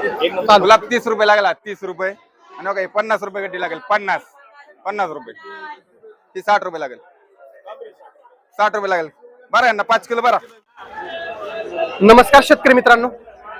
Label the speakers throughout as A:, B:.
A: गुलाब तीस रुपये लागला तीस रुपये. आणि बघा पन्नास रुपये गड्डी लागेल पन्नास. पन्नास रुपये. ती साठ रुपये लागेल. साठ रुपये लागेल. बरं आहे ना पाच किलो बरा
B: नमस्कार शेतकरी मित्रांनो.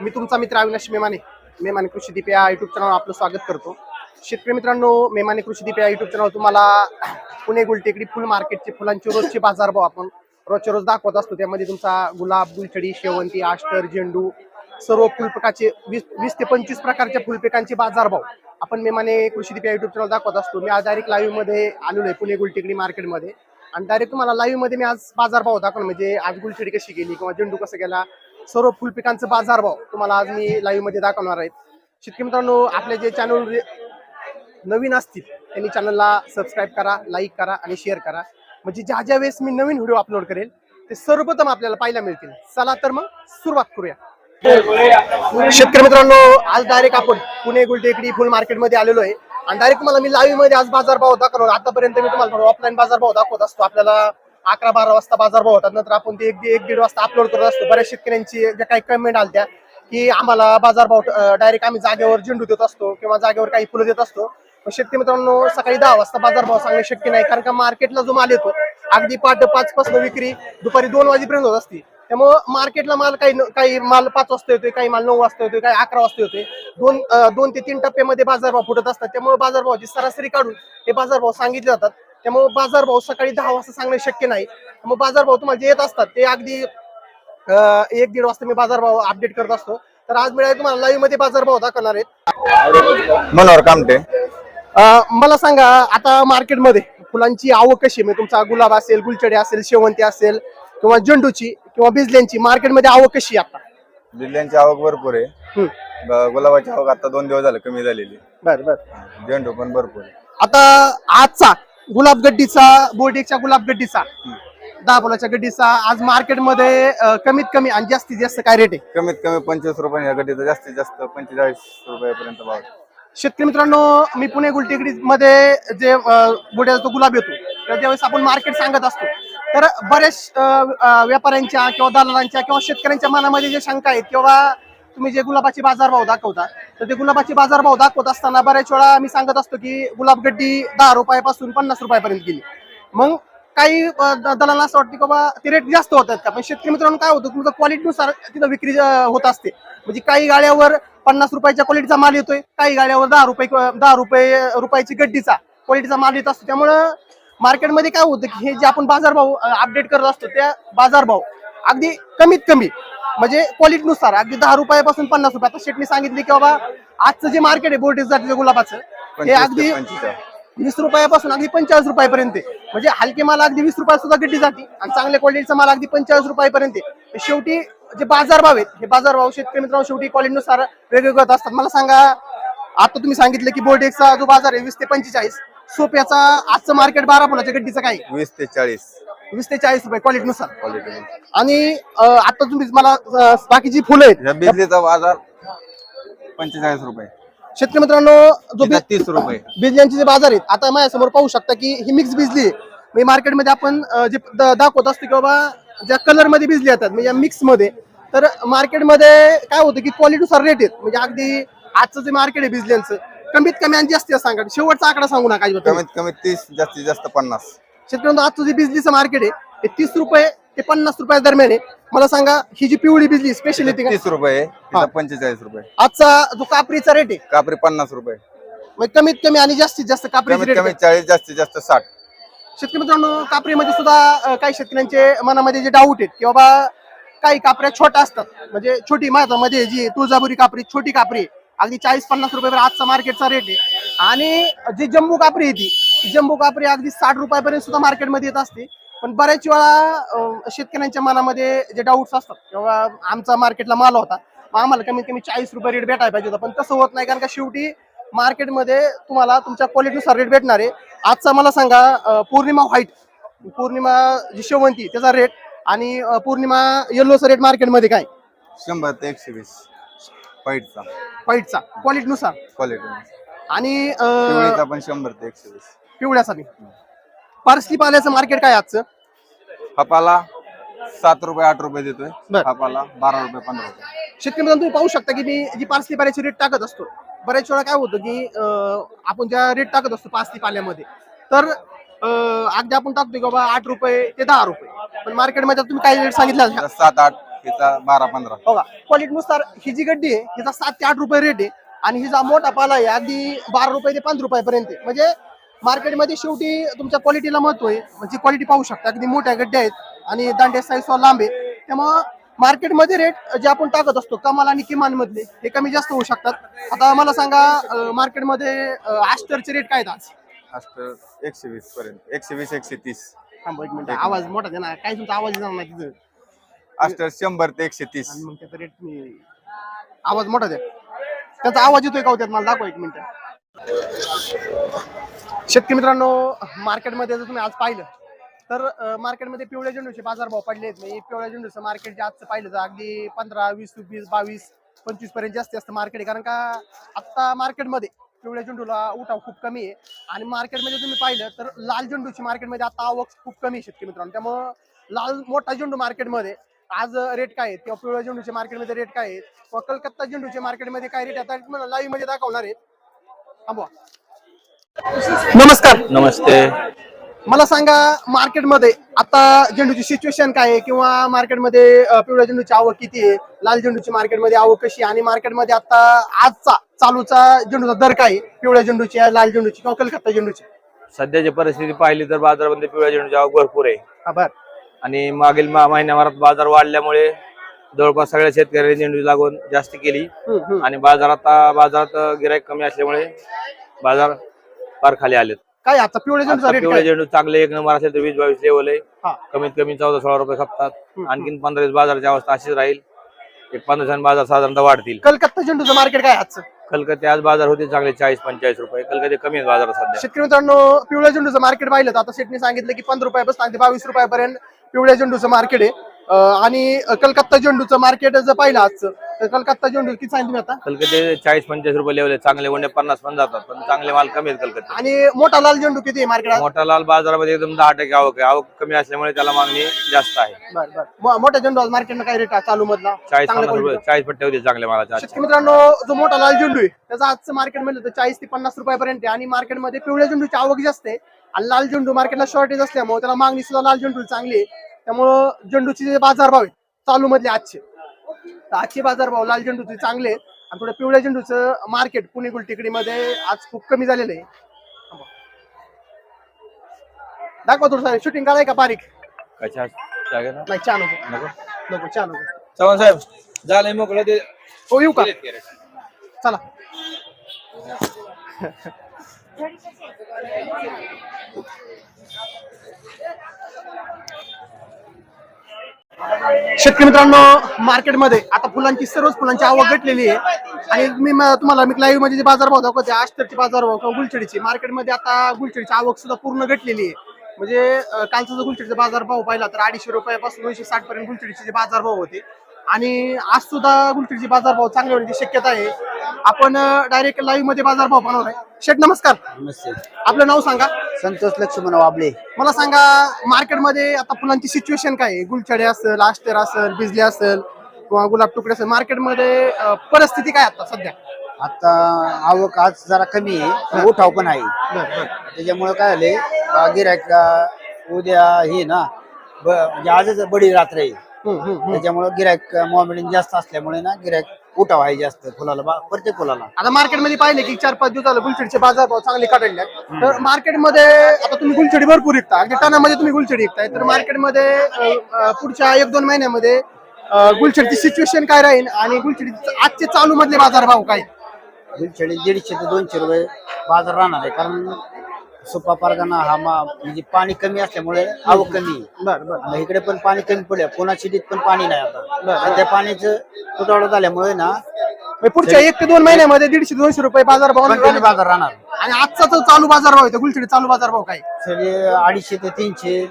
B: मी तुमचा मित्र अविनाश मेमाने. मेमाने कृषी दीप या युट्यूब चॅनलवर आपलं स्वागत करतो. शेतकरी मित्रांनो मेमाने कृषी दीप या युट्यूब चॅनलवर तुम्हाला पुणे गुलटेकडी फुल मार्केटचे फुलांचे रोजचे बाजारभाव आपण रोजच्या रोज दाखवत असतो. त्यामध्ये तुमचा गुलाब गुलछडी शेवंती आष्टर झेंडू सर्व फुलपिकाचे वीस वीस ते पंचवीस प्रकारच्या फुलपिकांचे बाजारभाव. आपण मेमाने कृषी दीप या युट्यूब चॅनल दाखवत असतो. मी आज डायरेक्ट लाईव्हमध्ये आलेलो आहे पुणे गुलटेकडी मार्केटमध्ये आणि डायरेक्ट तुम्हाला लाईव्हमध्ये मी आज बाजारभाव दाखवणार. म्हणजे आज गुलछडी कशी गेली किंवा झेंडू कसं गेला सर्व फुलपिकांचं बाजारभाव तुम्हाला आज मी लाईव्हमध्ये दाखवणार आहे. शेतकरी मित्रांनो आपले जे चॅनल नवीन असतील त्यांनी चॅनलला सबस्क्राईब करा लाईक करा आणि शेअर करा. म्हणजे ज्या ज्या वेळेस मी नवीन व्हिडिओ अपलोड करेल ते सर्वप्रथम आपल्याला पाहायला मिळतील. चला तर मग सुरुवात करूया. शेतकरी मित्रांनो आज डायरेक्ट आपण पुणे गुलटेकडी फुल मार्केटमध्ये आलेलो आहे. आणि डायरेक्ट तुम्हाला मी लाईव्हमध्ये आज बाजार भाव दाखवलो आतापर्यंत मी तुम्हाला ऑफलाईन बाजार भाव दाखवत असतो. आपल्याला अकरा बारा वाजता बाजार भाव होतात नंतर आपण ते एक एक दीड वाजता अपलोड करत असतो. बऱ्याच शेतकऱ्यांची ज्या काही कमेंट आल्या की आम्हाला बाजार भाव डायरेक्ट आम्ही जागेवर झेंडू देत असतो किंवा जागेवर काही फुलं देत असतो. शेतकरी मित्रांनो सकाळी दहा वाजता बाजार भाव सांगणे शक्य नाही. कारण का मार्केटला जो माल येतो अगदी पाठ पाच पासून विक्री दुपारी दोन वाजेपर्यंत होत असते. त्यामुळं मार्केटला माल काही काही माल पाच वाजता येतोय काही माल नऊ वाजता येतोय काही अकरा वाजता येतोय. दोन दोन ते तीन टप्प्यामध्ये बाजारभाव फुटत असतात. त्यामुळे बाजारभावाची सरासरी काढून हे बाजारभाव सांगितले जातात. त्यामुळे बाजारभाव सकाळी दहा वाजता सांगणे शक्य नाही. त्यामुळे बाजारभाव तुम्हाला जे येत असतात ते अगदी एक दीड वाजता मी बाजारभाव अपडेट करत असतो. तर आज मिळाले तुम्हाला लाईव्हमध्ये बाजारभाव दाखवणार आहेत.
A: मनोहर कामटे.
B: मला सांगा आता मार्केटमध्ये फुलांची आवक कशी? म्हणजे तुमचा गुलाब असेल गुलछडी असेल शेवंती असेल किंवा झेंडूची किंवा बिजल्यांची मार्केटमध्ये आवक कशी आहे आता?
A: बिल्ल्यांची आवक भरपूर आहे. गुलाबाची आवक आता दोन दिवस झाले कमी झालेली.
B: बर बर.
A: झेंडू पण भरपूर आहे.
B: आता आजचा गुलाब गड्डीचा बोर्डेकच्या गुलाब गड्डीचा दहा फुलाच्या गड्डीचा आज मार्केटमध्ये अं, कमीत कमी आणि जास्तीत जास्त काय रेट आहे?
A: कमीत कमी पंचवीस रुपये या गड्डीचं जास्तीत जास्त पंचेचाळीस रुपयापर्यंत भाव आहे.
B: शेतकरी मित्रांनो मी पुणे गुलटेकडी मध्ये जे अं, गुलाब येतो तर ज्यावेळेस आपण मार्केट सांगत असतो तर बऱ्याच व्यापाऱ्यांच्या किंवा दलालांच्या किंवा शेतकऱ्यांच्या मनामध्ये जे शंका आहेत किंवा तुम्ही जे गुलाबाचे बाजारभाव दाखवता तर ते गुलाबाचे बाजारभाव दाखवत असताना बऱ्याच वेळा मी सांगत असतो की गुलाब गड्डी दहा रुपयापासून पन्नास रुपयापर्यंत गेली. मग काही अं, दलाला असं वाटतं की बाबा ते रेट जास्त होतात का? पण शेतकरी मित्रांनो काय होतं तुमचं क्वालिटीनुसार तिथं विक्री होत असते. म्हणजे काही गाड्यावर पन्नास रुपयाच्या क्वालिटीचा माल येतोय काही गाड्यावर दहा रुपये दहा रुपये रुपयाची गड्डीचा क्वालिटीचा माल येत असतो. त्यामुळं मार्केटमध्ये काय होतं की हे जे आपण बाजारभाव अपडेट करत असतो त्या बाजारभाव अगदी कमीत कमी म्हणजे क्वालिटीनुसार अगदी दहा रुपयापासून पन्नास रुपये. आता शेटने सांगितले की बाबा आजचं जे मार्केट आहे बोर्डेज जातीच्या गुलाबाचं हे अगदी. वीस रुपयापासून अगदी पंचेचाळीस रुपयापर्यंत. म्हणजे हलके माल अगदी वीस रुपयात सुद्धा गड्डी जाते. आणि चांगल्या क्वालिटीचा माल अगदी पंचेचाळीस रुपयापर्यंत शेवटी जे बाजारभाव आहेत हे बाजारभाव शेतकरी मित्रांनो शेवटी क्वालिटीनुसार वेगवेगळे असतात. मला सांगा आता तुम्ही सांगितलं की बोर्डेक्सचा जो बाजार आहे वीस ते पंचेचाळीस. सोप्याचा आजचं मार्केट बारा फुलाच्या गड्डीचं काय?
A: वीस ते चाळीस.
B: वीस ते चाळीस रुपये क्वालिटीनुसार
A: क्वालिटी
B: आणि अं, आता तुम्ही मला अं, बाकीची फुलं आहेत
A: बिजलीचा बाजार पंचेचाळीस रुपये.
B: शेतकरी मित्रांनो जो
A: तिथं तीस रुपये.
B: बिजल्यांचे जे बाजार आहेत आता माझ्यासमोर पाहू शकता की ही मिक्स बिजली आहे. म्हणजे मार्केटमध्ये आपण अं, जे द- दाखवत असतो की बाबा ज्या कलरमध्ये बिजली येतात म्हणजे मिक्समध्ये तर मार्केटमध्ये काय होतं की क्वालिटीनुसार रेट आहेत. म्हणजे अगदी आजचं जे मार्केट आहे बिजल्यांचं कमीत कमी आणि जास्तीत जास्त सांगा. शेवटचा आकडा सांगू नका अजिबात. तुम्ही.
A: कमीत कमी तीस जास्तीत जास्त पन्नास.
B: शेतकऱ्यांनो आजचं जे बिजलीचं मार्केट आहे. ते तीस रुपये ते पन्नास रुपया दरम्यान आहे. मला सांगा ही जी पिवळी बिजली स्पेशलिटी
A: तीस रुपये
B: हा.
A: पंचेचाळीस रुपये.
B: आजचा जो कापरीचा रेट आहे.
A: कापरी पन्नास रुपये.
B: म्हणजे कमीत कमी आणि जास्तीत जास्त कापरीची
A: कमीत
B: रेट
A: कमी चाळीस जास्तीत जास्त साठ.
B: शेतकरी मित्रांनो कापरीमध्ये सुद्धा अं, काही शेतकऱ्यांचे मनामध्ये जे डाऊट आहेत की बाबा काही कापऱ्या छोट्या असतात. म्हणजे छोटी माझ्यामध्ये जी तुळजापुरी कापरी छोटी कापरी आहे. अगदी चाळीस पन्नास रुपये आजचा मार्केटचा रेट आहे. आणि जी जम्बू कापरी आहे ती जम्बू कापरी अगदी साठ रुपयापर्यंत सुद्धा मार्केटमध्ये येत असते. पण बऱ्याच वेळा शेतकऱ्यांच्या मनामध्ये जे डाऊट्स असतात किंवा आमचा मार्केटला माल होता मग आम्हाला कमीत कमी चाळीस रुपये रेट भेटायला पाहिजे होता. पण तसं होत नाही कारण का शेवटी मार्केटमध्ये तुम्हाला तुमच्या क्वालिटीनुसार रेट भेटणार आहे. आजचा मला सांगा पौर्णिमा व्हाईट पौर्णिमा जी शेवंती त्याचा रेट आणि पौर्णिमा येल्लोचा रेट मार्केटमध्ये काय?
A: शंभर ते एकशे वीस. व्हाईटचा
B: व्हाईटचा क्वालिटीनुसार
A: क्वालिटी
B: आणि अं,
A: पण शंभर ते एकशे वीस.
B: पिवळ्यासाठी. पार्सली पाल्याचं मार्केट काय आजचं?
A: हापाला सात रुपये आठ रुपये देतोय.
B: बर.
A: हापाला बारा रुपये पंधरा रुपये.
B: शेतकरी मित्रांनो तुम्ही पाहू शकता की मी जी पार्सली पाल्याची रेट टाकत असतो बऱ्याच वेळा काय होतं की अं, आपण ज्या रेट टाकत असतो पार्सली पाल्यामध्ये तर अं, अगदी आपण टाकतो की बाबा आठ रुपये ते दहा रुपये. पण मार्केटमध्ये तुम्ही काय रेट सांगितला?
A: सात आठ. हिचा बारा पंधरा.
B: बघा क्वालिटीनुसार ही जी गड्डी आहे हिचा सात ते आठ रुपये रेट आहे आणि हिचा मोठा पाला आहे अगदी बारा रुपये ते पंधरा रुपयापर्यंत आहे. म्हणजे मार्केटमध्ये शेवटी तुमच्या क्वालिटीला महत्त्व आहे. म्हणजे क्वालिटी पाहू शकता. अगदी मोठ्या गड्ड्या आहेत आणि दांड्या साईज लांब आहे. त्यामुळं मार्केटमध्ये रेट जे आपण टाकत असतो कमाल आणि किमान मधले हे कमी जास्त होऊ शकतात. आता मला सांगा मार्केटमध्ये आस्टरचे रेट काय आहेत आज?
A: अष्ट एकशे वीस पर्यंत. एकशे वीस एकशे तीस.
B: थांबा एक मिनिट. आवाज मोठा दे ना. काय तुमचा आवाज येणार नाही तिथं?
A: अष्ट शंभर ते एकशे तीस.
B: आणि मग त्याचा रेट मी आवाज मोठा द्या. त्याचा आवाज येतोय का हो त्यात? मला दाखवा एक मिनिट. शेतकरी मित्रांनो मार्केटमध्ये जर तुम्ही आज पाहिलं तर अं, मार्केटमध्ये पिवळ्या झेंडूचे बाजारभाव पडले आहेत. नाही पिवळ्या झेंडूचं मार्केट जे आजचं पाहिलं तर अगदी पंधरा वीस वीस बावीस पंचवीसपर्यंत जास्त जास्त मार्केट आहे. कारण का आत्ता मार्केटमध्ये पिवळ्या झेंडूला उठाव खूप कमी आहे. आणि मार्केटमध्ये तुम्ही पाहिलं तर लाल झेंडूची मार्केटमध्ये आता आवक खूप कमी आहे शेतकरी मित्रांनो. त्यामुळं लाल मोठा झेंडू मार्केटमध्ये आज रेट काय आहेत? किंवा पिवळ्या झेंडूचे मार्केटमध्ये रेट काय आहेत? किंवा कलकत्ता झेंडूचे मार्केटमध्ये काय रेट आता मला लाईव्हमध्ये दाखवणार आहेत. थांबवा. नमस्कार.
C: नमस्ते.
B: मला सांगा मार्केटमध्ये आता झेंडूची सिच्युएशन काय आहे? किंवा मार्केटमध्ये अं, पिवळ्या झेंडूची आवक किती आहे? लाल झेंडूची मार्केटमध्ये आवक कशी आहे? आणि मार्केटमध्ये आता आजचा चालूचा झेंडूचा दर काय आहे? पिवळ्या झेंडूची लाल झेंडूची किंवा कलकत्ता झेंडूची?
C: सध्याची परिस्थिती पाहिली तर बाजारामध्ये पिवळ्या झेंडूची आवक भरपूर आहे.
B: हा बर.
C: आणि मागील मा- महिन्याभरात बाजार वाढल्यामुळे जवळपास सगळ्या शेतकऱ्यांनी झेंडूची लागवड जास्त केली. आणि बाजारात बाजारात गिराईक कमी असल्यामुळे बाजार फार खाली आलेत.
B: काय आता पिवळ्या झेंडूचा
C: आता
B: रेट
C: पिवळे
B: काय?
C: झेंडू चांगले एक नंबर असेल तर वीस बावीस लेवल आहे. कमीत कमी चौदा सोळा रुपये खपतात. आणखीन पंधरा दिवस बाजाराची अवस्था अशीच राहील. एक पंधरा दिवसांनी बाजार साधारणतः वाढतील.
B: कलकत्ता झेंडूचं मार्केट काय आजचं?
C: कलकत्ते आज बाजार होते चांगले चाळीस पंचेचाळीस रुपये. कलकत्ते कमी आहेत बाजारात सध्या.
B: शेतकरी मित्रांनो पिवळ्या झेंडूचं मार्केट पाहिलं तर आता शेटने सांगितलं की पंधरा रुपयापासून अगदी बावीस रुपयापर्यंत पिवळ्या झेंडूचं मार्केट आहे. आणि कलकत्ता झेंडूचं मार्केट जर पाहिलं आजचं तर कलकत्ता झेंडू किती सांगितलं तुम्ही आता?
C: कलकत्ते चाळीस पंचेचाळीस रुपये लेवल चांगले गुंडे पन्नास पण जातात पण चांगले माल कमी आहेत कलकत्ते.
B: आणि मोठा लाल झेंडू किती आहे मार्केट
C: मोठा लाल बाजारामध्ये एकदम दहा टक्के आवक आहे. आवक कमी असल्यामुळे त्याला मागणी जास्त आहे.
B: बर बर. मो- मोठ्या झेंडू काय रेट चालू मधला?
C: चाळीस
B: चांगल्या
C: पन्नास रुपये
B: quality
C: चाळीस पट्टे होते चांगल्या मालाच्या
B: शेतकरी मित्रांनो जो मोठा लाल झेंडू आहे त्याचा आजचं मार्केट म्हणलं तर चाळीस ते पन्नास रुपयापर्यंत आहे. आणि मार्केटमध्ये पिवळ्या झेंडूची आवक जास्त आहे. आणि लाल झेंडू मार्केटला शॉर्टेज असल्यामुळे त्याला मागणी सुद्धा लाल झेंडू चांगली आहे. त्यामुळं झेंडूचे जे बाजारभाव आहेत चालू मधले आजचे. तर आजचे बाजारभाव लाल झेंडूचे चांगले आहेत. आणि थोडं पिवळ्या झेंडूचं मार्केट पुणे गुलटेकडीमध्ये आज खूप कमी झालेलं आहे. दाखवा थोडं शूटिंग काढाय का बारीक?
C: कशा?
B: नाही छान नको.
C: नको?
B: नको छान
C: चव्हाण साहेब झालंय मोकळं ते
B: हो येऊ का? चला. शेतकरी मित्रांनो मार्केटमध्ये आता फुलांची सर्वच फुलांची आवक घटलेली आहे. आणि मी तुम्हाला मी लाईव्हमध्ये जे बाजारभाव दाखवते आष्टरचे बाजारभाव किंवा गुलछडीचे मार्केटमध्ये आता गुलछडीची आवक सुद्धा पूर्ण घटलेली आहे. म्हणजे कालचा जो गुलछडीचा बाजारभाव पाहिला तर अडीचशे रुपयापासून दोनशे साठ पर्यंत गुलछडीचे जे बाजारभाव होते. आणि आज सुद्धा गुलछडीचे बाजारभाव चांगले होण्याची शक्यता आहे. आपण डायरेक्ट लाईव्हमध्ये बाजारभाव बनवणार आहे शेठ नमस्कार. आपलं नाव सांगा.
D: संतोष लक्ष्मण वाबळे.
B: मला सांगा मार्केटमध्ये आता फुलांची सिच्युएशन काय आहे? गुलछडे असेल आस्टर असेल बिजली असेल किंवा गुलाब तुकडे असेल मार्केटमध्ये अं, परिस्थिती काय आता सध्या?
D: आता आवक आज जरा कमी आहे उठाव पण आहे. त्याच्यामुळे काय झाले गिरायक उद्या हे ना ब- म्हणजे आजच बडी रात्र आहे. त्याच्यामुळे गिरायक मोमेंट जास्त असल्यामुळे ना गिरायक उठाव आहे जास्त फुलाला बा- प्रत्येक फुलाला.
B: आता मार्केटमध्ये पाहिले की चार पाच दिवस झाले गुलछडीचे बाजारभाव चांगले काढले. तर मार्केटमध्ये आता तुम्ही गुलछडी भरपूर विकता. अगदी टनामध्ये तुम्ही गुलछडी विकताय. तर मार्केटमध्ये अं, अं, पुढच्या एक दोन महिन्यामध्ये अं, गुलछडीची सिच्युएशन काय राहील आणि गुलछडी आजचे चालू मधले बाजारभाव काय?
D: गुलछडी दीडशे ते दोनशे रुपये बाजार राहणार आहे. कारण सुपा परगणा हा मा म्हणजे पाणी कमी असल्यामुळे आवक कमी आहे.
B: बरं बरं.
D: मग इकडे पण पाणी कमी पडलं पुन्हा सिटीत पण पाणी नाही आता. सध्या पाण्याचं तुटवडा झाल्यामुळे ना
B: म्हणजे पुढच्या एक ते दोन महिन्यामध्ये दीडशे दोनशे रुपये बाजारभाव
D: कंटिन्यू बाजार राहणार.
B: आणि आजचा जो चालू बाजारभाव आहे तो गुलछडी चालू बाजारभाव काय?
D: सगळे अडीचशे ते तीनशे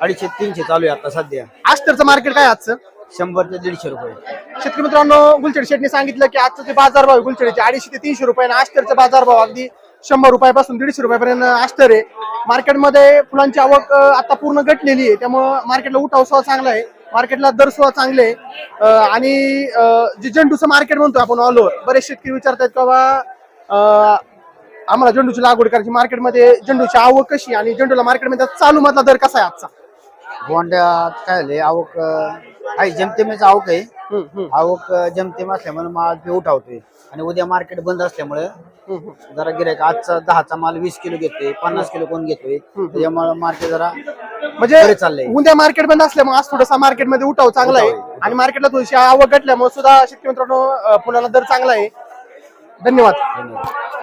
D: अडीचशे ते तीनशे चालू आहे आता सध्या.
B: आष्टरचं मार्केट काय आजचं?
D: शंभर ते दीडशे रुपये.
B: शेतकरी मित्रांनो गुलछडी शेटने सांगितलं की आजचं जे बाजारभाव आहे गुलछडीचे अडीचशे ते तीनशे रुपये आणि आष्टरचा बाजारभाव अगदी शंभर रुपयापासून दीडशे रुपयापर्यंत आष्टर आहे मार्केटमध्ये फुलांची आवक आता पूर्ण घटलेली आहे. त्यामुळं मार्केटला उठाव सुद्धा चांगला आहे. मार्केटला दर सुद्धा चांगले आहे. आणि जे झेंडूचं मार्केट म्हणतो आपण ऑल ओव्हर बरेच शेतकरी विचारतात की बाबा आम्हाला झेंडूची लागवड करायची. मार्केटमध्ये झेंडूची आवक कशी आणि झेंडूला मार्केटमध्ये चालू मधला दर कसा आहे आजचा?
D: बोंड्यात काय झाले आवक आहे जमतेमेच आवक आहे.
B: हम्म, हम्म,
D: आवक जमतेम असल्यामुळे माल ते उठावतोय. आणि उद्या मार्केट बंद असल्यामुळे
B: हम्म.
D: जरा गिरायक आजचा दहाचा माल वीस किलो घेतोय पन्नास किलो कोण घेतोय त्याच्यामुळे मार्केट जरा
B: म्हणजे
D: चाललंय.
B: उद्या मार्केट बंद असल्यामुळे आज थोडासा मार्केटमध्ये उठाव चांगला आहे.
D: उठाव आहे.
B: आणि मार्केटला थोडीशी आवक घटल्यामुळे सुद्धा शेतकरी मित्रांनो अं, फुलाला दर चांगला आहे. धन्यवाद.
D: धन्यवाद.